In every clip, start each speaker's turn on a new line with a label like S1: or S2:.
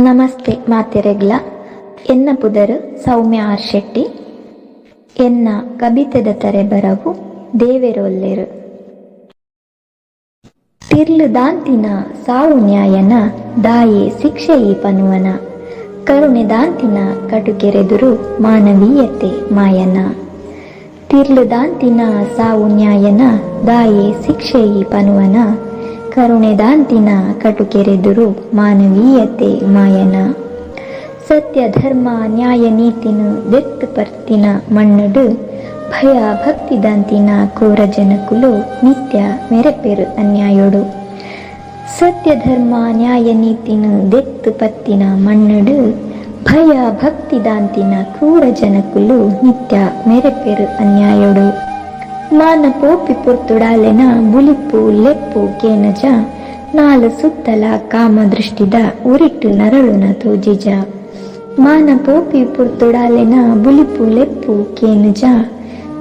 S1: ನಮಸ್ತೆ ಮಾತೆರೆಗ್ಲ ಎನ್ನ ಪುದರು ಸೌಮ್ಯ ಆರ್ ಶೆಟ್ಟಿ. ಎನ್ನ ಕಬಿತದ ತರೆ ಬರವು ದೇವೆರೊಲ್ಲೆರು. ತಿರ್ಲು ದಾಂತಿನ ಸಾವು ನ್ಯಾಯನ ದಾಯೆ ಶಿಕ್ಷೆ ಈ ಪನುವನ. ಕರುಣೆ ದಾಂತಿನ ಕಟುಕೆರೆದುರು ಮಾನವೀಯತೆ ಮಾಯನ. ತಿರ್ಲು ದಾಂತಿನ ಸಾವು ನ್ಯಾಯನ ದಾಯೆ ಶಿಕ್ಷೆ ಈ ಪನುವನ. ಕರುಣೆ ದಾಂತಿನ ಕಟುಕೆರೆದುರು ಮಾನವೀಯತೆ ಮಾಯನ. ಸತ್ಯ ಧರ್ಮ ನ್ಯಾಯ ನೀತಿನ ದೆತ್ತು ಪರ್ತಿನ ಮಣ್ಣುಡು ಭಯ ಭಕ್ತಿ ದಾಂತಿನ ಕೋರ ಜನಕುಲು ನಿತ್ಯ ಮೆರೆಪೆರು ಅನ್ಯಾಯೋಡು. ಸತ್ಯ ಧರ್ಮ ನ್ಯಾಯ ನೀತಿನ ದೆತ್ತು ಪತ್ತಿನ ಮಣ್ಣುಡು ಭಯ ಭಕ್ತಿ ದಾಂತಿನ ಕ್ರೂರ ಜನಕುಲು ನಿತ್ಯ ಮೆರೆಪೆರು ಅನ್ಯಾಯೋಡು. ಮಾನ ಪೋಪಿ ಪೊರ್ತುಡಾಲೆನ ಬುಲಿಪು ಲೆಪ್ಪು ಕೇನಜ ನಾಲ ಸುತ್ತಲ ಕಾಮ ದೃಷ್ಟಿದ ಉರಿಟ್ಟು ನರಳುನ ತೋಜಿಜ. ಮಾನ ಪೋಪಿ ಪುರ್ತುಡಾಲೆನ ಬುಲಿಪು ಲೆಪ್ಪು ಕೇನಜ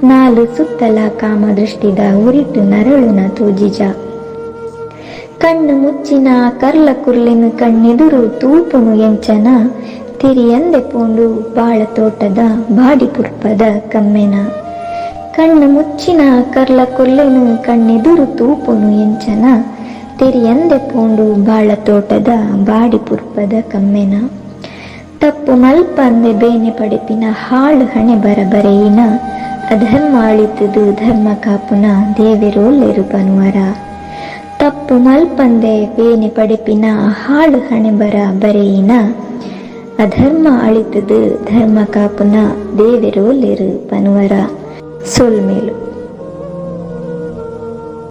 S1: ನಾಲು ಸುತ್ತಲ ಕಾಮ ದೃಷ್ಟಿದ ಉರಿಟ್ಟು ನರಳುನ ತೋಜಿಜ. ಕಣ್ಣು ಮುಚ್ಚಿನ ಕರ್ಲ ಕುರ್ಲಿನ ಕಣ್ಣೆದುರು ತೂಪುನು ಎಂಚನ ತಿರಿಯಂದೆ ಪೋಂಡು ಬಾಳ ತೋಟದ ಬಾಡಿ ಪುರ್ಪದ ಕಮ್ಮೆನ. ಕಣ್ಣು ಮುಚ್ಚಿನ ಕರ್ಲ ಕೊಲ್ಲೆನು ಕಣ್ಣೆದುರು ತೂಪುನು ಎಂಚನ. ತೆರಿಯಂದೆ ಪೋಂಡು ಬಾಳ ತೋಟದ ಬಾಡಿ ಪುರ್ಪದ ಕಮ್ಮೆನ. ತಪ್ಪು ಮಲ್ಪಂದೆ ಬೇನೆ ಪಡೆಪಿನ ಹಾಳು ಹಣೆ ಬರಬರೆಯಿನ ಅಧರ್ಮ ಅಳಿತದು ಧರ್ಮ ಕಾಪುನ ದೇವೆರೋಲ್ಲೆರು ಪನುವರ. ತಪ್ಪು ಮಲ್ಪಂದೆ ಬೇನೆ ಪಡೆಪಿನ ಹಾಳು ಹಣೆ ಬರ ಬರೆಯಿನ. ಅಧರ್ಮ ಅಳಿತದು ಧರ್ಮ ಕಾಪುನ ದೇವೆರೋಲ್ಲೆರು சொல் மேலும்.